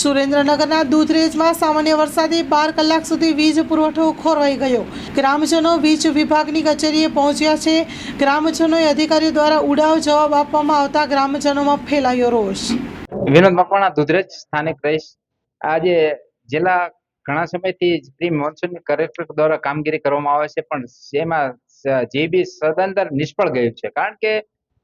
સુરેન્દ્રનગરના દૂધરેજમાં સામાન્ય વરસાદે બાર કલાક સુધી વીજ પુરવઠો ખોરવાઈ ગયો. ગ્રામજનો વીજ વિભાગની કચેરીએ પહોંચ્યા છે. ગ્રામજનોએ અધિકારીઓ દ્વારા ઉડાવ જવાબ આપવામાં આવતા ગ્રામજનોમાં ફેલાયો રોષ. વિનોદ મકવાણા, દૂધરેજ સ્થાનિક રહીશ. આજે જિલ્લા ઘણા સમયથી પ્રી મોન્સૂન કલેક્ટર દ્વારા કામગીરી કરવામાં આવે છે, પણ એમાં જીબી સદંતર નિષ્ફળ ગયું છે. કારણ કે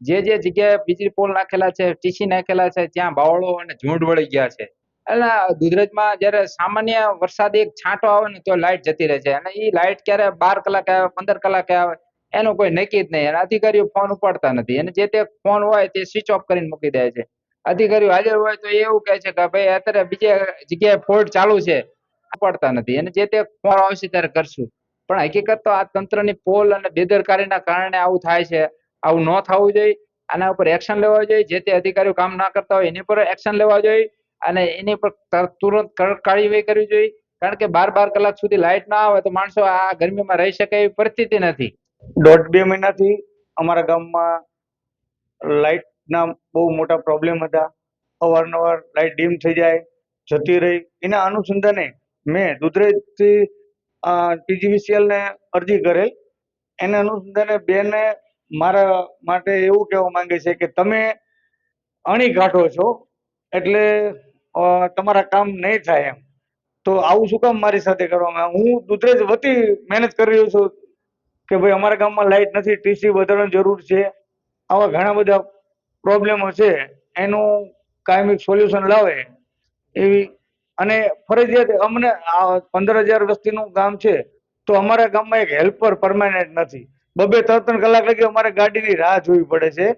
જે જે જગ્યાએ વીજળી પોલ નાખેલા છે, ટીસી નાખેલા છે, ત્યાં બાવળો અને ઝૂંડ વળી ગયા છે. એટલે દુધરેજમાં જ્યારે સામાન્ય વરસાદ એક છાંટો આવે ને તો લાઇટ જતી રહે છે. અને એ લાઇટ ક્યારે બાર કલાકે આવે, પંદર કલાકે આવે, એનું કોઈ નક્કી જ નહીં. અને અધિકારીઓ ફોન ઉપાડતા નથી. અને જે તે ફોન હોય તે સ્વિચ ઓફ કરીને મૂકી દે છે. અધિકારીઓ હાજર હોય તો એવું કહે છે કે, ભાઈ, અત્યારે બીજે જગ્યાએ ફોલ્ટ ચાલુ છે. ઉપાડતા નથી. અને જે તે ફોન આવશે ત્યારે કરશું. પણ હકીકત તો આ તંત્રની પોલ અને બેદરકારીના કારણે આવું થાય છે. આવું ન થવું જોઈએ. આના ઉપર એક્શન લેવા જોઈએ. જે તે અધિકારીઓ કામ ના કરતા હોય એની પર એક્શન લેવા જોઈએ. અને એની પર તર- તુરંત કડક કાર્યવાહી કરવી જોઈએ. કારણ કે બાર બાર કલાક સુધી લાઇટ ના આવે તો માણસો આ ગરમીમાં રહી શકે એવી પરિસ્થિતિ નથી. દોઢ બે મહિનાથી અમારા ગામમાં લાઇટના બહુ મોટા પ્રોબ્લેમ હતા. અવારનવાર લાઇટ ડીમ થઈ જાય, જતી રહી. એના અનુસંધાને મેં દુધરેજથી ટીજીવીસીએલને અરજી કરેલ. એના અનુસંધાને બેને મારા માટે એવું કહેવા માંગે છે કે તમે અણી કાઢો છો, એટલે તમારા કામ નહીં થાય એમ. તો આવું શું કામ મારી સાથે કરવામાં? હું દુધરેજ વતી મહેનત કરી રહ્યો છું કે ભાઈ અમારા ગામમાં લાઇટ નથી ટીસી વધારવાની જરૂર છે. આવા ઘણા બધા પ્રોબ્લેમો છે. એનું કાયમી સોલ્યુશન લાવે એવી. અને ફરજિયાત અમને પંદર હજાર વસ્તીનું ગામ છે, તો અમારા ગામમાં એક હેલ્પર પરમાનન્ટ નથી. બબે ત્રણ ત્રણ કલાક લગી અમારે ગાડીની રાહ જોવી પડે છે.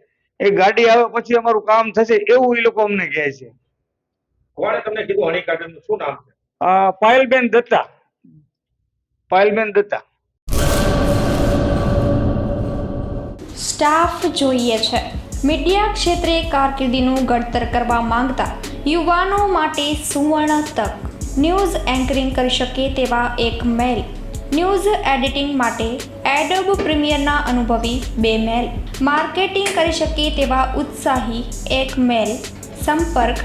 એ ગાડી આવે પછી અમારું કામ થશે એવું એ લોકો અમને કહે છે. કોણે તમને કીધું હની ગાર્ડનનું શું નામ છે? પાયલબેન દત્તા. પાયલબેન દત્તા. સ્ટાફ જોઈએ છે. મીડિયા ક્ષેત્રે કારકિર્દીનું ઘડતર કરવા માંગતા યુવાનો માટે સુવર્ણ તક. ન્યૂઝ એન્કરિંગ કરી શકે તેવા એક મેલ. ન્યૂઝ એડિટિંગ માટે એડોબ પ્રીમિયરના અનુભવી બે મેલ. માર્કેટિંગ કરી શકે તેવા ઉત્સાહી એક મેલ. સંપર્ક